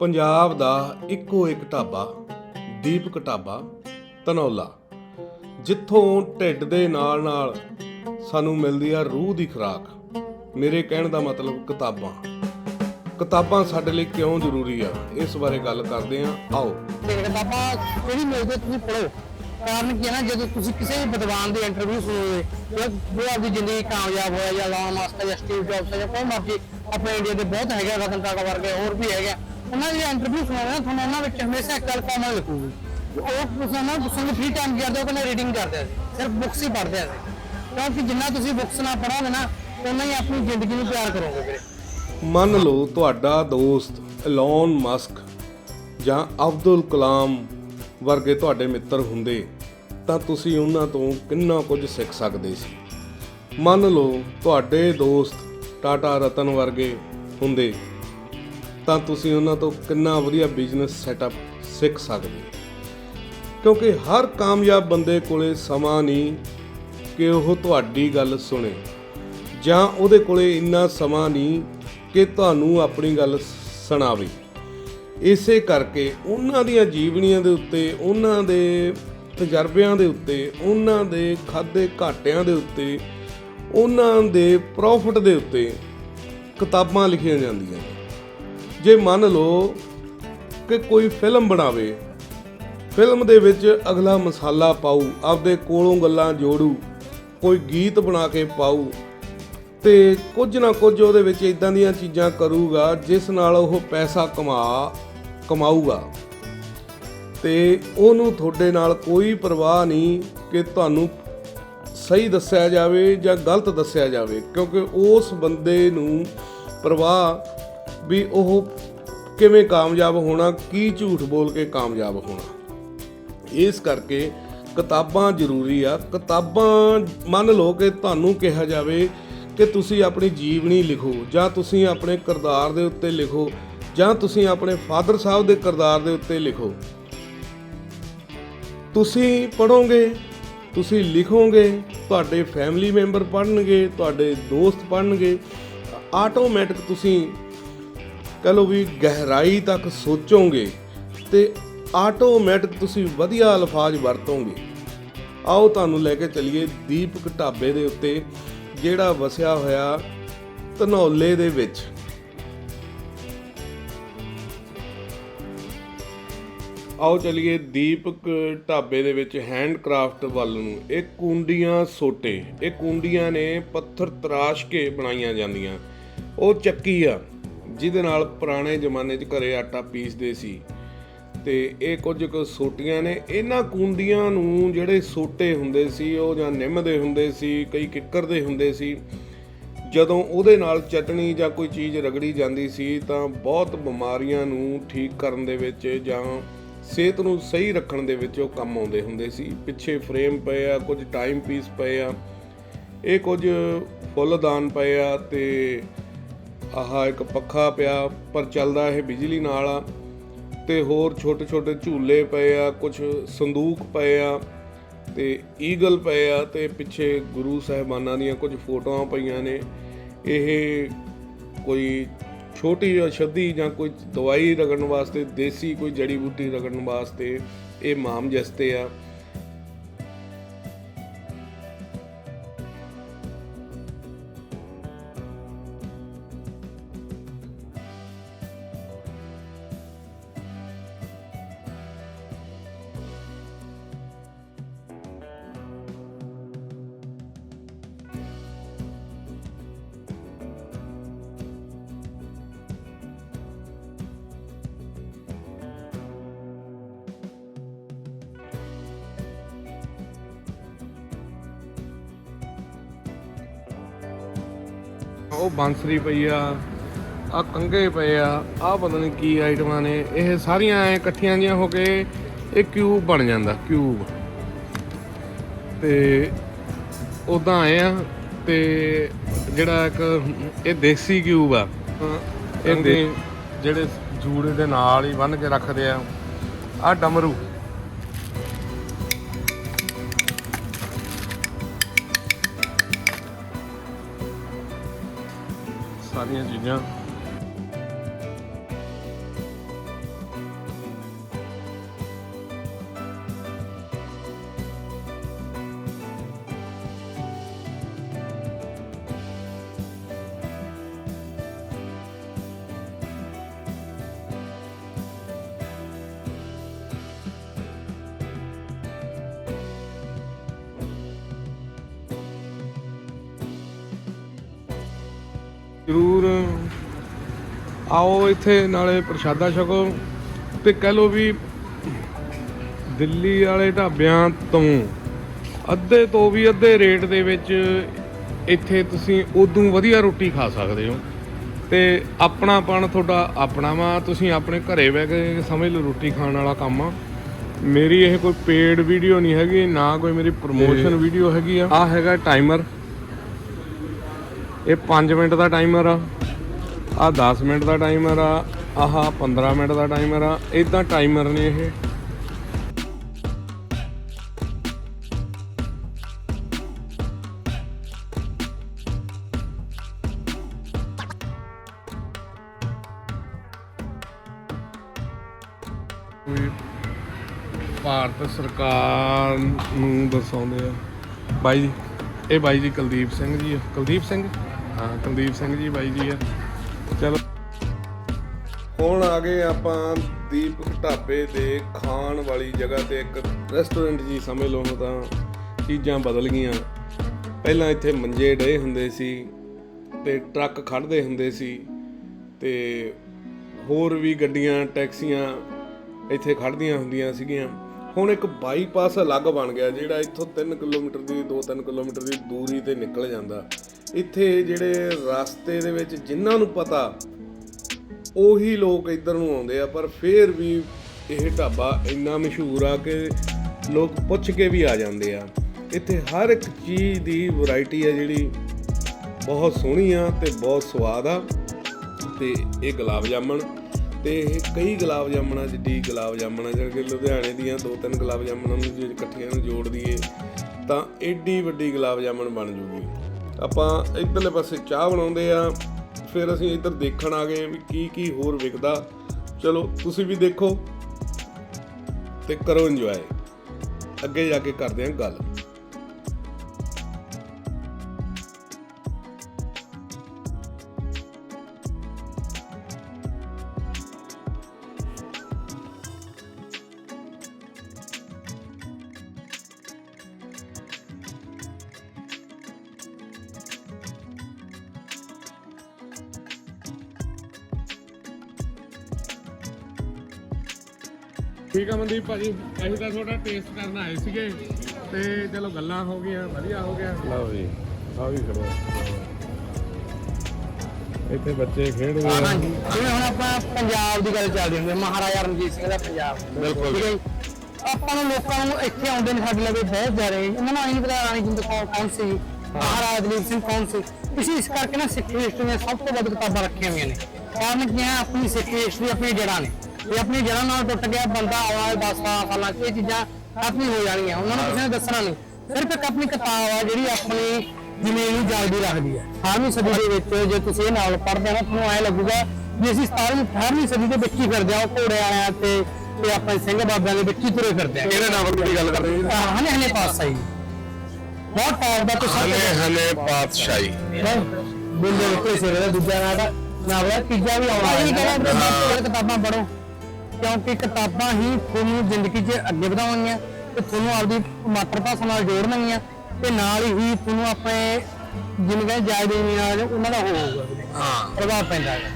ਪੰਜਾਬ ਦਾ ਇੱਕੋ ਇੱਕ ਢਾਬਾ, ਦੀਪਕ ਢਾਬਾ, ਧਨੌਲਾ, ਜਿੱਥੋਂ ਢਿੱਡ ਦੇ ਨਾਲ ਨਾਲ ਸਾਨੂੰ ਮਿਲਦੀ ਆ ਰੂਹ ਦੀ ਖੁਰਾਕ। ਮੇਰੇ ਕਹਿਣ ਦਾ ਮਤਲਬ ਕਿਤਾਬਾਂ। ਕਿਤਾਬਾਂ ਸਾਡੇ ਲਈ ਕਿਉਂ ਜ਼ਰੂਰੀ ਆ? ਇਸ ਬਾਰੇ ਗੱਲ ਕਰਦੇ ਆ। ਆਓ। ਕਿਤਾਬਾਂ ਕਿਹੜੀ ਮਿਲਦੇ ਤੁਸੀਂ ਪੜੋ ਕਾਰਨ ਕੀ ਹੈ ਨਾ, ਜਦੋਂ ਤੁਸੀਂ ਕਿਸੇ ਵੀ ਵਿਦਵਾਨ ਦੀ ਇੰਟਰਵਿਊ ਸੁਣੋਗੇ, ਜੋ ਜੋ ਆਪਦੀ ਜ਼ਿੰਦਗੀ ਕਾਮਯਾਬ ਹੋਇਆ, ਜਾਂ ਲਾਉਣ ਵਾਸਤੇ ਜਾਂ ਸਟੀਵ ਜੌਬਸ ਜਾਂ ਕੋਈ ਮਰਜ਼ੀ, ਆਪਣੇ ਇੰਡੀਆ ਦੇ ਬਹੁਤ ਹੈਗੇ ਰਤਨ ਟਾਟਾ ਵਰਗੇ, ਹੋਰ ਵੀ ਹੈਗੇ ਉਹਨਾਂ ਦੀ ਇੰਟਰਵਿਊ ਸੁਣੋਗੇ ਤੁਹਾਨੂੰ ਉਹਨਾਂ ਵਿੱਚ ਹਮੇਸ਼ਾ ਇੱਕ ਗੱਲ ਕਾਮਨ ਲਿਖੂਗੀ ਉਹ ਤੁਸੀਂ ਨਾ ਪੁੱਛੋਗੇ ਫ੍ਰੀ ਟਾਈਮ ਕਰਦੇ ਹੋ ਕਿ ਰੀਡਿੰਗ ਕਰਦੇ ਆ ਸਿਰਫ ਬੁੱਕਸ ਹੀ ਪੜ੍ਹਦੇ ਆ ਕਿਉਂਕਿ ਜਿੰਨਾ ਤੁਸੀਂ ਬੁੱਕਸ ਨਾਲ ਪੜ੍ਹੋਗੇ ਨਾ, ਉਨਾ ਹੀ ਆਪਣੀ ਜ਼ਿੰਦਗੀ ਨੂੰ ਪਿਆਰ ਕਰੋਗੇ ਵੀਰੇ। ਮੰਨ ਲਓ ਤੁਹਾਡਾ ਦੋਸਤ ਐਲਨ ਮਸਕ ਜਾਂ ਅਬਦੁਲ ਕਲਾਮ ਵਰਗੇ ਤੁਹਾਡੇ ਮਿੱਤਰ ਹੁੰਦੇ, ਤਾਂ ਤੁਸੀਂ ਉਹਨਾਂ ਤੋਂ ਕਿੰਨਾ ਕੁਝ ਸਿੱਖ ਸਕਦੇ ਸੀ? ਮੰਨ ਲਓ ਤੁਹਾਡੇ ਦੋਸਤ ਟਾਟਾ ਰਤਨ ਵਰਗੇ ਹੁੰਦੇ ਤਾਂ ਤੁਸੀਂ ਉਹਨਾਂ ਤੋਂ ਕਿੰਨਾ ਵਧੀਆ ਬਿਜ਼ਨਸ ਸੈਟਅਪ ਸਿੱਖ ਸਕਦੇ ਕਿਉਂਕਿ ਹਰ ਕਾਮਯਾਬ ਬੰਦੇ ਕੋਲੇ ਸਮਾਂ ਨਹੀਂ ਕਿ ਉਹ ਤੁਹਾਡੀ ਗੱਲ ਸੁਣੇ, ਜਾਂ ਉਹਦੇ ਕੋਲੇ ਇੰਨਾ ਸਮਾਂ ਨਹੀਂ ਕਿ ਤੁਹਾਨੂੰ ਆਪਣੀ ਗੱਲ ਸੁਣਾਵੇ। ਇਸੇ ਕਰਕੇ ਉਹਨਾਂ ਦੀਆਂ ਜੀਵਨੀਆਂ ਦੇ ਉੱਤੇ, ਉਹਨਾਂ ਦੇ ਤਜਰਬਿਆਂ ਦੇ ਉੱਤੇ, ਉਹਨਾਂ ਦੇ ਖਾਦੇ ਘਾਟਿਆਂ ਦੇ ਉੱਤੇ, ਉਹਨਾਂ ਦੇ ਪ੍ਰੋਫਿਟ ਦੇ ਉੱਤੇ ਕਿਤਾਬਾਂ ਲਿਖੀਆਂ ਜਾਂਦੀਆਂ ਨੇ। ਜੇ ਮੰਨ ਲਓ ਕਿ ਕੋਈ ਫਿਲਮ ਬਣਾਵੇ, ਫਿਲਮ ਦੇ ਵਿੱਚ ਅਗਲਾ ਮਸਾਲਾ ਪਾਊ, ਆਪਦੇ ਕੋਲੋਂ ਗੱਲਾਂ ਜੋੜੂ, ਕੋਈ ਗੀਤ ਬਣਾ ਕੇ ਪਾਉ ਤੇ ਕੁਝ ਨਾ ਕੁਝ ਉਹਦੇ ਵਿੱਚ ਇਦਾਂ ਦੀਆਂ ਚੀਜ਼ਾਂ ਕਰੂਗਾ, ਜਿਸ ਨਾਲ ਉਹ ਪੈਸਾ ਕਮਾ, ਕਮਾਊਗਾ। ਤੇ ਉਹਨੂੰ ਤੁਹਾਡੇ ਨਾਲ ਕੋਈ ਪਰਵਾਹ ਨਹੀਂ ਕਿ ਤੁਹਾਨੂੰ ਸਹੀ ਦੱਸਿਆ ਜਾਵੇ ਜਾਂ ਗਲਤ ਦੱਸਿਆ ਜਾਵੇ, ਕਿਉਂਕਿ ਉਸ ਬੰਦੇ ਨੂੰ ਪਰਵਾਹ ਵੀ ਉਹ ਕਿਵੇਂ ਕਾਮਯਾਬ ਹੋਣਾ, ਕੀ ਝੂਠ ਬੋਲ ਕੇ ਕਾਮਯਾਬ ਹੋਣਾ। ਇਸ ਕਰਕੇ ਕਿਤਾਬਾਂ ਜ਼ਰੂਰੀ ਆ। ਕਿਤਾਬਾਂ, ਮੰਨ ਲਓ ਕਿ ਤੁਹਾਨੂੰ ਕਿਹਾ ਜਾਵੇ ਕਿ ਤੁਸੀਂ ਆਪਣੀ ਜੀਵਨੀ ਲਿਖੋ, ਜਾਂ ਤੁਸੀਂ ਆਪਣੇ ਕਿਰਦਾਰ ਦੇ ਉੱਤੇ ਲਿਖੋ, ਜਾਂ ਤੁਸੀਂ ਆਪਣੇ ਫਾਦਰ ਸਾਹਿਬ ਦੇ ਕਿਰਦਾਰ ਦੇ ਉੱਤੇ ਲਿਖੋ। ਤੁਸੀਂ ਪੜੋਗੇ ਤੁਸੀਂ ਲਿਖੋਗੇ, ਤੁਹਾਡੇ ਫੈਮਿਲੀ ਮੈਂਬਰ ਪੜਨਗੇ ਤੁਹਾਡੇ ਦੋਸਤ ਪੜਨਗੇ ਆਟੋਮੈਟਿਕ ਤੁਸੀਂ ਕਹ ਲਓ ਵੀ ਗਹਿਰਾਈ ਤੱਕ ਸੋਚੋਗੇ ਤੇ ਆਟੋਮੈਟਿਕ ਤੁਸੀਂ ਵਧੀਆ ਅਲਫਾਜ਼ ਵਰਤੋਗੇ। ਆਓ ਤੁਹਾਨੂੰ ਲੈ ਕੇ ਚੱਲੀਏ ਦੀਪਕ ਢਾਬੇ ਦੇ ਉੱਤੇ, ਜਿਹੜਾ ਵਸਿਆ ਹੋਇਆ ਧਨੌਲੇ ਦੇ ਵਿੱਚ। ਆਓ ਚਲਿਏ ਦੀਪਕ ਢਾਬੇ ਦੇ ਵਿੱਚ ਹੈਂਡਕ੍ਰਾਫਟ ਵੱਲ ਨੂੰ। ਇਹ ਕੁੰਡੀਆਂ ਸੋਟੇ, ਇਹ ਕੁੰਡੀਆਂ ਨੇ ਪੱਥਰ ਤਰਾਸ਼ ਕੇ ਬਣਾਈਆਂ ਜਾਂਦੀਆਂ। ਉਹ ਚੱਕੀ ਆ। ਜਿਹਦੇ ਨਾਲ ਪੁਰਾਣੇ ਜ਼ਮਾਨੇ 'ਚ ਘਰੇ ਆਟਾ ਪੀਸਦੇ ਸੀ। ਤੇ ਇਹ ਕੁਝ ਕੁ ਸੋਟੀਆਂ ਨੇ। ਇਹਨਾਂ ਕੁੰਡੀਆਂ ਨੂੰ ਜਿਹੜੇ ਸੋਟੇ ਹੁੰਦੇ ਸੀ, ਉਹ ਜਾਂ ਨਿੰਮ ਦੇ ਹੁੰਦੇ ਸੀ, ਕਈ ਕਿੱਕਰ ਦੇ ਹੁੰਦੇ ਸੀ। ਜਦੋਂ ਉਹਦੇ ਨਾਲ ਚਟਣੀ ਜਾਂ ਕੋਈ ਚੀਜ਼ ਰਗੜੀ ਜਾਂਦੀ ਸੀ, ਤਾਂ ਬਹੁਤ ਬਿਮਾਰੀਆਂ ਨੂੰ ਠੀਕ ਕਰਨ ਦੇ ਵਿੱਚ ਜਾਂ ਸਿਹਤ ਨੂੰ ਸਹੀ ਰੱਖਣ ਦੇ ਵਿੱਚ ਉਹ ਕੰਮ ਆਉਂਦੇ ਹੁੰਦੇ ਸੀ। ਪਿੱਛੇ ਫਰੇਮ ਪਏ ਆ, ਕੁਝ ਟਾਈਮ ਪੀਸ ਪਏ ਆ। ਇਹ ਕੁਝ ਫੁੱਲਦਾਨ ਪਏ ਆ ਤੇ ਆਹ ਇੱਕ ਪੱਖਾ ਪਿਆ, ਪਰ ਚੱਲਦਾ ਇਹ ਬਿਜਲੀ ਨਾਲ ਆ। ਤੇ ਹੋਰ ਛੋਟੇ ਛੋਟੇ ਝੂਲੇ ਪਏ ਆ ਕੁਝ ਸੰਦੂਕ ਪਏ ਆ, ਤੇ ਈਗਲ ਪਏ ਆ, ਤੇ ਪਿੱਛੇ ਗੁਰੂ ਸਾਹਿਬਾਨਾਂ ਦੀਆਂ ਕੁਝ ਫੋਟੋਆਂ ਪਈਆਂ ਨੇ। ਇਹ ਕੋਈ ਛੋਟੀ ਔਸ਼ਧੀ ਜਾਂ ਕੋਈ ਦਵਾਈ ਰਗੜਨ ਵਾਸਤੇ, ਦੇਸੀ ਕੋਈ ਜੜੀ ਬੂਟੀ ਰਗੜਨ ਵਾਸਤੇ ਇਹ ਮਾਮ ਜਸਤੇ ਆ। ਉਹ ਬਾਂਸਰੀ ਪਈ ਆ ਆ ਕੰਗੇ ਪਏ ਆ ਆ ਪਤਾ ਨਹੀਂ ਕੀ ਆਈਟਮਾਂ ਨੇ ਇਹ ਸਾਰੀਆਂ ਐ ਇਕੱਠੀਆਂ ਜੀਆਂ ਹੋ ਕੇ ਇਹ ਕਿਊਬ ਬਣ ਜਾਂਦਾ ਕਿਊਬ ਤੇ ਉਦਾਂ ਆਏ ਆ ਤੇ ਜਿਹੜਾ ਇੱਕ ਇਹ ਦੇਸੀ ਕਿਊਬ ਆ। ਇਹ ਦੇ ਜਿਹੜੇ ਜੂੜੇ ਦੇ ਨਾਲ ਹੀ ਬੰਨ ਕੇ ਰੱਖਦੇ ਆ ਆ ਡਮਰੂ। ਸਾਰੀਆਂ ਚੀਜ਼ਾਂ ਜ਼ਰੂਰ ਆਓ ਇੱਥੇ ਨਾਲੇ ਪ੍ਰਸ਼ਾਦਾ ਛਕੋ ਤੇ ਕਹਿ ਲੋ ਵੀ ਦਿੱਲੀ ਵਾਲੇ ਢਾਬਿਆਂ ਤੋਂ ਅੱਧੇ ਤੋਂ ਵੀ ਅੱਧੇ ਰੇਟ ਦੇ ਵਿੱਚ ਇੱਥੇ ਤੁਸੀਂ ਉਦੋਂ ਵਧੀਆ ਰੋਟੀ ਖਾ ਸਕਦੇ ਹੋ ਤੇ ਆਪਣਾਪਣ ਤੁਹਾਡਾ ਆਪਣਾ ਵਾ ਤੁਸੀਂ ਆਪਣੇ ਘਰੇ ਬਹਿ ਕੇ ਸਮਝ ਲਓ ਰੋਟੀ ਖਾਣ ਵਾਲਾ ਕੰਮ ਆ। ਮੇਰੀ ਇਹ ਕੋਈ ਪੇਡ ਵੀਡੀਓ ਨਹੀਂ ਹੈਗੀ ਨਾ ਕੋਈ ਮੇਰੀ ਪ੍ਰੋਮੋਸ਼ਨ ਵੀਡੀਓ ਹੈਗੀ ਆ। ਆ ਹੈਗਾ ਟਾਈਮਰ ਇਹ 5 ਮਿੰਟ ਦਾ ਟਾਈਮਰ ਆ ਆ 10 ਮਿੰਟ ਦਾ ਟਾਈਮਰ ਆ, ਆਹ 15 ਮਿੰਟ ਦਾ ਟਾਈਮਰ ਆ ਇਦਾਂ ਟਾਈਮਰ ਨੇ ਇਹ। ਭਾਰਤ ਸਰਕਾਰ ਨੂੰ ਦਰਸਾਉਂਦੇ ਆ। ਬਾਈ ਜੀ, ਇਹ ਬਾਈ ਜੀ ਕੁਲਦੀਪ ਸਿੰਘ ਜੀ ਕੁਲਦੀਪ ਸਿੰਘ? ਹਾਂ ਕੁਲਦੀਪ ਸਿੰਘ ਜੀ, ਬਾਈ ਜੀ ਆ। ਚਲੋ। ਹੁਣ ਆ ਗਏ ਆਪਾਂ ਦੀਪਕ ਢਾਬੇ ਦੇ ਖਾਣ ਵਾਲੀ ਜਗ੍ਹਾ ਤੇ ਇੱਕ ਰੈਸਟੋਰੈਂਟ ਜੀ ਸਮਝ ਲਓ ਤਾਂ ਚੀਜ਼ਾਂ ਬਦਲ ਗਈਆਂ। ਪਹਿਲਾਂ ਇੱਥੇ ਮੰਜੇ ਡੇ ਹੁੰਦੇ ਸੀ ਤੇ ਟਰੱਕ ਖੜਦੇ ਹੁੰਦੇ ਸੀ ਤੇ ਹੋਰ ਵੀ ਗੱਡੀਆਂ, ਟੈਕਸੀਆਂ ਇੱਥੇ ਖੜਦੀਆਂ ਹੁੰਦੀਆਂ ਸੀਗੀਆਂ। ਹੁਣ ਇੱਕ ਬਾਈਪਾਸ ਅਲੱਗ ਬਣ ਗਿਆ, ਜਿਹੜਾ ਇੱਥੋਂ 3 ਕਿਲੋਮੀਟਰ ਦੀ 2-3 ਕਿਲੋਮੀਟਰ ਦੀ ਦੂਰੀ ਤੇ ਨਿਕਲ ਜਾਂਦਾ। ਇੱਥੇ ਜਿਹੜੇ ਰਸਤੇ ਦੇ ਵਿੱਚ ਜਿਨ੍ਹਾਂ ਨੂੰ ਪਤਾ, ਉਹੀ ਲੋਕ ਇੱਧਰ ਨੂੰ ਆਉਂਦੇ ਆ, ਪਰ ਫੇਰ ਵੀ ਇਹ ਢਾਬਾ ਇੰਨਾ ਮਸ਼ਹੂਰ ਆ ਕਿ ਲੋਕ ਪੁੱਛ ਕੇ ਵੀ ਆ ਜਾਂਦੇ ਆ। ਇੱਥੇ ਹਰ ਇੱਕ ਚੀਜ਼ ਦੀ ਵੈਰਾਈਟੀ ਆ ਜਿਹੜੀ ਬਹੁਤ ਸੋਹਣੀ ਆ ਤੇ ਬਹੁਤ ਸਵਾਦ ਆ, ਤੇ ਇਹ ਗੁਲਾਬ ਜਾਮਣ, ਤੇ ਇਹ ਕਈ ਗੁਲਾਬ ਜਾਮਣਾਂ, ਜਿੱਡੀ ਗੁਲਾਬ ਜਾਮਣਾਂ, ਜਿਹੜੇ ਕਿ ਲੁਧਿਆਣੇ ਦੀਆਂ ਦੋ ਤਿੰਨ ਗੁਲਾਬ ਜਾਮਣਾਂ ਨੂੰ ਜੇ ਇਕੱਠੀਆਂ ਨੂੰ ਜੋੜ ਦਈਏ, ਤਾਂ ਐਡੀ ਵੱਡੀ ਗੁਲਾਬ ਜਾਮਣ ਬਣ ਜੂਗੀ। ਆਪਾਂ ਇਧਰਲੇ ਪਾਸੇ ਚਾਹ ਬਣਾਉਂਦੇ ਆ, ਫਿਰ ਅਸੀਂ ਇੱਧਰ ਦੇਖਣ ਆ ਗਏ ਵੀ ਕੀ ਕੀ ਹੋਰ ਵਿਕਦਾ। ਚਲੋ, ਤੁਸੀਂ ਵੀ ਦੇਖੋ ਤੇ ਕਰੋ ਇੰਜੋਏ ਅੱਗੇ ਜਾ ਕੇ ਕਰਦੇ ਹਾਂ ਗੱਲ। ਠੀਕ ਆ ਮਨਦੀਪ ਭਾਜੀ ਅਸੀਂ ਤਾਂ ਤੁਹਾਡਾ ਟੇਸਟ ਕਰਨ ਆਏ ਸੀਗੇ ਤੇ ਚਲੋ ਗੱਲਾਂ ਹੋ ਗਈਆਂ ਵਧੀਆ ਹੋ ਗਿਆ। ਲਓ ਜੀ ਆ ਵੀ ਕਰੋ। ਇੱਥੇ ਬੱਚੇ ਖੇਡਦੇ ਆ। ਹਾਂਜੀ ਜਿਵੇਂ ਹੁਣ ਆਪਾਂ ਪੰਜਾਬ ਦੀ ਗੱਲ ਚੱਲਦੀ ਹੁੰਦੀ ਹੈ ਮਹਾਰਾਜਾ ਰਣਜੀਤ ਸਿੰਘ ਦਾ ਪੰਜਾਬ। ਬਿਲਕੁਲ। ਠੀਕ ਹੈ ਜੀ। ਆਪਾਂ ਨੂੰ ਲੋਕਾਂ ਨੂੰ ਇੱਥੇ ਆਉਂਦੇ ਨੇ ਸਾਡੇ ਲਵੇ ਬਹੁਤ ਜ਼ਿਆਦਾ ਉਹਨਾਂ ਨੂੰ ਆਈ ਨਹੀਂ ਪਤਾ ਰਾਣੀ ਜਿੰਦ ਕੌਣ ਕੌਣ ਸੀ? ਮਹਾਰਾਜਾ ਦਲੀਪ ਸਿੰਘ ਕੌਣ ਸੀ? ਇਸੇ ਇਸ ਕਰਕੇ ਨਾ ਸਿੱਖ ਹਿਸਟਰੀ ਦੀਆਂ ਸਭ ਤੋਂ ਵੱਧ ਕਿਤਾਬਾਂ ਰੱਖੀਆਂ ਹੋਈਆਂ ਨੇ। ਕਾਰਨ ਕੀ ਹੈ ਆਪਣੀ ਸਿੱਖ ਹਿਸਟਰੀ ਆਪਣੀ ਜੜ੍ਹਾਂ ਨੇ। ਇਹ ਆਪਣੀ ਜੜ੍ਹਾਂ ਨਾਲ ਟੁੱਟ ਗਿਆ ਬੰਦਾ ਆਵਾ 10 ਸਾਲਾਂ 'ਚ ਇਹ ਚੀਜ਼ਾਂ ਖਤਮ ਹੀ ਹੋ ਜਾਣਗੀਆਂ ਉਹਨਾਂ ਨੂੰ ਕਿਸੇ ਨੇ ਦੱਸਣਾ ਨਹੀਂ। ਸਿਰਫ ਇੱਕ ਆਪਣੀ ਕਿਤਾਬ ਆ ਜਿਹੜੀ ਆਪਣੀ ਜ਼ਮੀਨ ਨੂੰ ਜਾਗਦੀ ਰੱਖਦੀ ਹੈ 18ਵੀਂ ਸਦੀ ਦੇ ਵਿੱਚ ਜੇ ਤੁਸੀਂ ਇਹ ਨਾਵਲ ਪੜ੍ਹਦੇ ਹੋ ਨਾ ਤੁਹਾਨੂੰ ਐ ਲੱਗੂਗਾ ਵੀ ਅਸੀਂ 17ਵੀਂ 18ਵੀਂ ਸਦੀ ਦੇ ਵਿੱਚ ਹੀ ਫਿਰਦੇ ਆ ਉਹ ਘੋੜੇ ਵਾਲਿਆਂ ਤੇ ਤੇ ਆਪਣੇ ਸਿੰਘ ਬਾਬਿਆਂ ਦੇ ਵਿੱਚ ਹੀ ਤੁਰੇ ਫਿਰਦੇ ਆ ਕਿਹੜੇ ਨਾਵਲ ਦੀ ਗੱਲ ਕਰ ਰਹੇ ਜੀ ਹਾਂ ਹਨੇ ਹਨੇ ਪਾਤਸ਼ਾਹੀ। ਬਹੁਤ ਟੌਪ ਦਾ ਤੁਸੀਂ ਹਲੇ ਹਲੇ ਪਾਤਸ਼ਾਹੀ। ਬਿੰਦੇ ਉੱਤੇ ਸਿਰ ਦਾ ਦੂਜਾ ਨਾਂ ਦਾ ਨਾਵਲ ਤੀਜਾ ਵੀ ਆਉਣਾ ਹੈ। ਕਿਤਾਬਾਂ ਪੜ੍ਹੋ। ਕਿਉਂਕਿ ਕਿਤਾਬਾਂ ਹੀ ਤੁਹਾਨੂੰ ਜ਼ਿੰਦਗੀ 'ਚ ਅੱਗੇ ਵਧਾਉਣਗੀਆਂ ਤੇ ਤੁਹਾਨੂੰ ਆਪਦੀ ਮਾਤਰ ਭਾਸ਼ਾ ਨਾਲ ਜੋੜਨਗੀਆਂ ਤੇ ਨਾਲ ਹੀ ਤੁਹਾਨੂੰ ਆਪਣੇ ਜਿੰਨੇ ਜਾਇਦੇ ਨਾਲ ਉਹਨਾਂ ਦਾ ਹੋਊਗਾ ਹਾਂ। ਪ੍ਰਭਾਵ ਪੈਂਦਾ ਹੈ